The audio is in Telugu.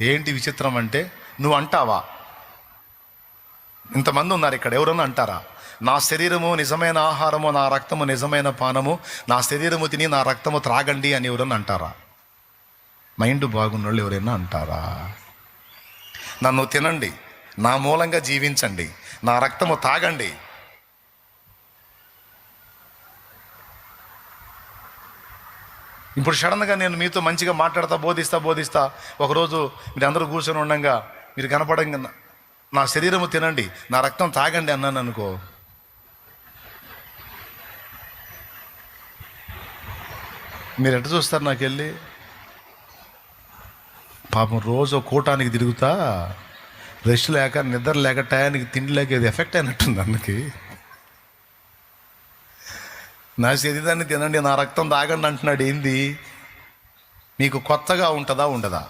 ఏంటి విచిత్రం అంటే నువ్వు అంటావా? ఇంతమంది ఉన్నారు ఇక్కడ ఎవరన్నా అంటారా? నా శరీరము నిజమైన ఆహారము నా రక్తము నిజమైన పానము నా శరీరము తిని నా రక్తము త్రాగండి అని ఎవరన్నా అంటారా? మైండ్ బాగున్నోళ్ళు ఎవరైనా అంటారా? నన్ను తినండి నా మూలంగా జీవించండి నా రక్తము తాగండి ఇప్పుడు సడన్గా నేను మీతో మంచిగా మాట్లాడతా బోధిస్తా బోధిస్తా ఒకరోజు మీరు అందరూ కూర్చొని ఉండగా మీరు కనపడంగా నా- శరీరము తినండి నా రక్తం తాగండి అన్నాను అనుకో. మీరు ఎట్ట చూస్తారు నాకు వెళ్ళి? పాపం రోజు కూటానికి తిరుగుతా రెస్ట్ లేక నిద్ర లేక టయానికి తిండి లేక ఇది ఎఫెక్ట్ అయినట్టుంది అన్నకి. నా శరీరాన్ని తినండి నా రక్తం తాగండి అంటున్నాడు. ఏంది? మీకు కొత్తగా ఉంటుందా ఉండదా?